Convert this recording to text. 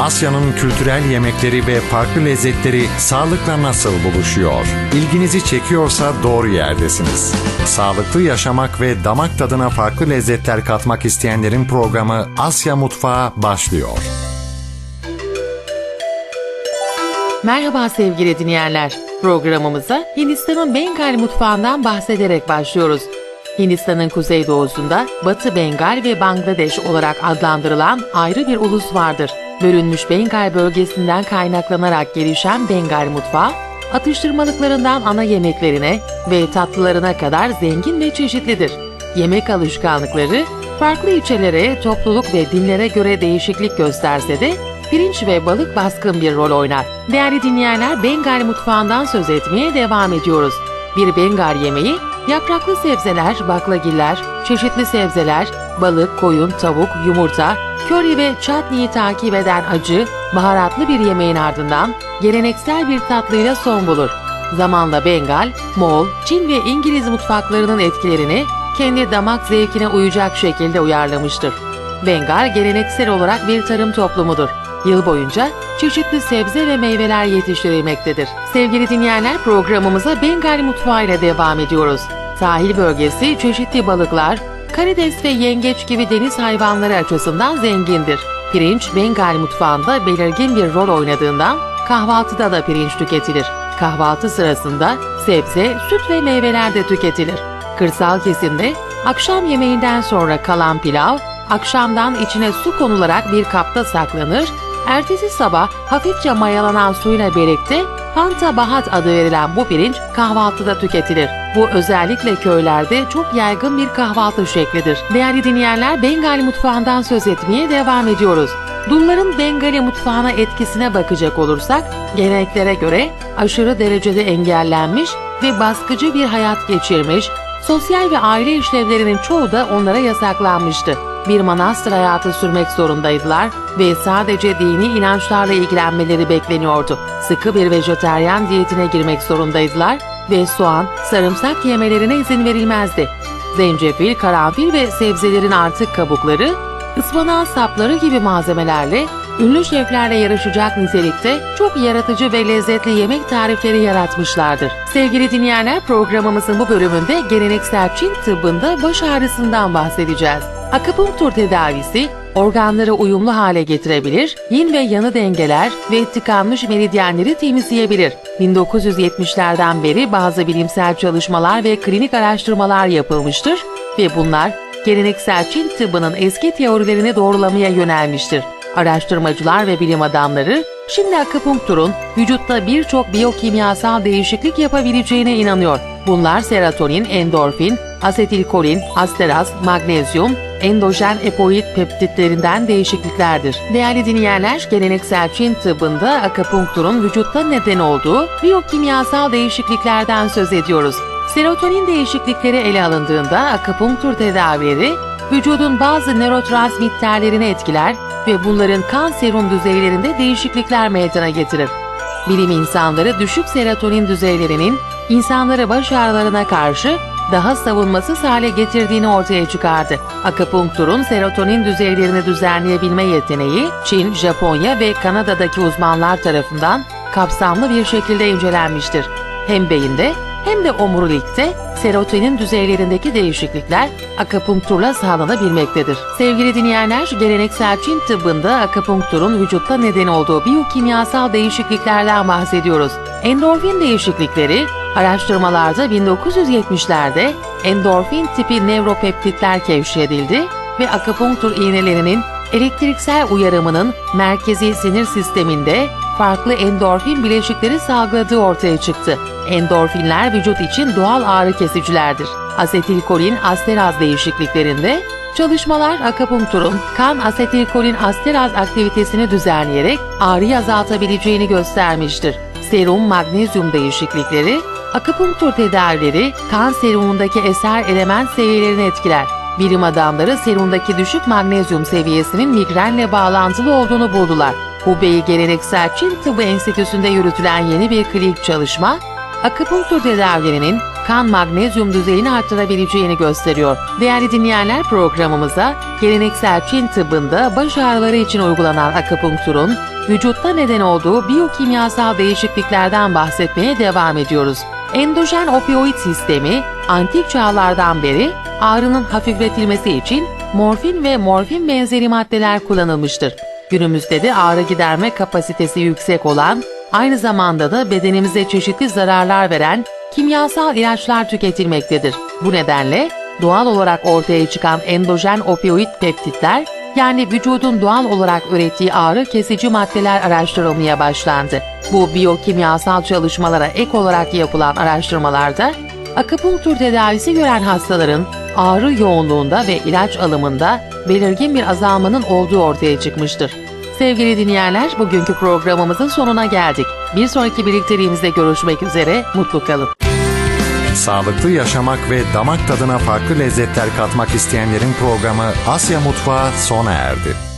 Asya'nın kültürel yemekleri ve farklı lezzetleri sağlıkla nasıl buluşuyor? İlginizi çekiyorsa doğru yerdesiniz. Sağlıklı yaşamak ve damak tadına farklı lezzetler katmak isteyenlerin programı Asya Mutfağı başlıyor. Merhaba sevgili dinleyenler. Programımıza Hindistan'ın Bengal mutfağından bahsederek başlıyoruz. Hindistan'ın kuzeydoğusunda Batı Bengal ve Bangladeş olarak adlandırılan ayrı bir ulus vardır. Bölünmüş Bengal bölgesinden kaynaklanarak gelişen Bengal mutfağı, atıştırmalıklarından ana yemeklerine ve tatlılarına kadar zengin ve çeşitlidir. Yemek alışkanlıkları farklı ilçelere, topluluk ve dinlere göre değişiklik gösterse de pirinç ve balık baskın bir rol oynar. Değerli dinleyenler Bengal mutfağından söz etmeye devam ediyoruz. Bir Bengal yemeği yapraklı sebzeler, baklagiller, çeşitli sebzeler, balık, koyun, tavuk, yumurta, köri ve chutney'i takip eden acı, baharatlı bir yemeğin ardından geleneksel bir tatlıyla son bulur. Zamanla Bengal, Moğol, Çin ve İngiliz mutfaklarının etkilerini kendi damak zevkine uyacak şekilde uyarlamıştır. Bengal geleneksel olarak bir tarım toplumudur. Yıl boyunca çeşitli sebze ve meyveler yetiştirilmektedir. Sevgili dinleyenler programımıza Bengal mutfağı ile devam ediyoruz. Sahil bölgesi çeşitli balıklar, karides ve yengeç gibi deniz hayvanları açısından zengindir. Pirinç Bengal mutfağında belirgin bir rol oynadığından kahvaltıda da pirinç tüketilir. Kahvaltı sırasında sebze, süt ve meyveler de tüketilir. Kırsal kesimde akşam yemeğinden sonra kalan pilav, akşamdan içine su konularak bir kapta saklanır, ertesi sabah hafifçe mayalanan suyla birlikte Fanta Bahat adı verilen bu pirinç kahvaltıda tüketilir. Bu özellikle köylerde çok yaygın bir kahvaltı şeklidir. Değerli dinleyenler Bengali mutfağından söz etmeye devam ediyoruz. Dulların Bengali mutfağına etkisine bakacak olursak, geleneklere göre aşırı derecede engellenmiş ve baskıcı bir hayat geçirmiş, sosyal ve aile işlevlerinin çoğu da onlara yasaklanmıştı. Bir manastır hayatı sürmek zorundaydılar ve sadece dini inançlarla ilgilenmeleri bekleniyordu. Sıkı bir vejeteryan diyetine girmek zorundaydılar ve soğan, sarımsak yemelerine izin verilmezdi. Zencefil, karanfil ve sebzelerin artık kabukları, ıspanağın sapları gibi malzemelerle ünlü şeflerle yarışacak nitelikte çok yaratıcı ve lezzetli yemek tarifleri yaratmışlardır. Sevgili dinleyenler programımızın bu bölümünde geleneksel Çin tıbbında baş ağrısından bahsedeceğiz. Akupunktur tedavisi organları uyumlu hale getirebilir, yin ve yanı dengeler ve tıkanmış meridyenleri temizleyebilir. 1970'lerden beri bazı bilimsel çalışmalar ve klinik araştırmalar yapılmıştır ve bunlar geleneksel Çin tıbbının eski teorilerini doğrulamaya yönelmiştir. Araştırmacılar ve bilim adamları şimdi akupunkturun vücutta birçok biyokimyasal değişiklik yapabileceğine inanıyor. Bunlar serotonin, endorfin, asetilkolin, asteraz, magnezyum, endojen epoid peptitlerinden değişikliklerdir. Değerli dinleyenler, geleneksel Çin tıbbında akupunkturun vücutta neden olduğu biyokimyasal değişikliklerden söz ediyoruz. Serotonin değişiklikleri ele alındığında akupunktur tedavileri vücudun bazı nörotransmitterlerini etkiler ve bunların kan serum düzeylerinde değişiklikler meydana getirir. Bilim insanları düşük serotonin düzeylerinin insanları baş ağrılarına karşı daha savunmasız hale getirdiğini ortaya çıkardı. Akupunkturun serotonin düzeylerini düzenleyebilme yeteneği Çin, Japonya ve Kanada'daki uzmanlar tarafından kapsamlı bir şekilde incelenmiştir. Hem beyinde hem de omurilikte serotonin düzeylerindeki değişiklikler akupunkturla sağlanabilmektedir. Sevgili dinleyenler, geleneksel Çin tıbbında akupunkturun vücutta neden olduğu biyokimyasal değişikliklerden bahsediyoruz. Endorfin değişiklikleri araştırmalarda 1970'lerde endorfin tipi nevropeptitler keşfedildi ve akupunktur iğnelerinin elektriksel uyarımının merkezi sinir sisteminde farklı endorfin bileşikleri salgıladığı ortaya çıktı. Endorfinler vücut için doğal ağrı kesicilerdir. Asetilkolin asteraz değişikliklerinde çalışmalar akupunkturun kan asetilkolin asteraz aktivitesini düzenleyerek ağrıyı azaltabileceğini göstermiştir. Serum magnezyum değişiklikleri akupunktur tedavileri kan serumundaki eser element seviyelerini etkiler. Bilim adamları serumdaki düşük magnezyum seviyesinin migrenle bağlantılı olduğunu buldular. Hubei Geleneksel Çin Tıbbı Enstitüsü'nde yürütülen yeni bir klinik çalışma, akupunktur tedavilerinin kan magnezyum düzeyini arttırabileceğini gösteriyor. Değerli dinleyenler programımıza geleneksel Çin tıbbında baş ağrıları için uygulanan akupunkturun vücutta neden olduğu biyokimyasal değişikliklerden bahsetmeye devam ediyoruz. Endojen opioid sistemi antik çağlardan beri ağrının hafifletilmesi için morfin ve morfin benzeri maddeler kullanılmıştır. Günümüzde de ağrı giderme kapasitesi yüksek olan, aynı zamanda da bedenimize çeşitli zararlar veren kimyasal ilaçlar tüketilmektedir. Bu nedenle doğal olarak ortaya çıkan endojen opioid peptitler yani vücudun doğal olarak ürettiği ağrı kesici maddeler araştırılmaya başlandı. Bu biyokimyasal çalışmalara ek olarak yapılan araştırmalarda akupunktur tedavisi gören hastaların ağrı yoğunluğunda ve ilaç alımında belirgin bir azalmanın olduğu ortaya çıkmıştır. Sevgili dinleyenler, bugünkü programımızın sonuna geldik. Bir sonraki birlikteliğimizde görüşmek üzere, mutlu kalın. Sağlıklı yaşamak ve damak tadına farklı lezzetler katmak isteyenlerin programı Asya Mutfağı sona erdi.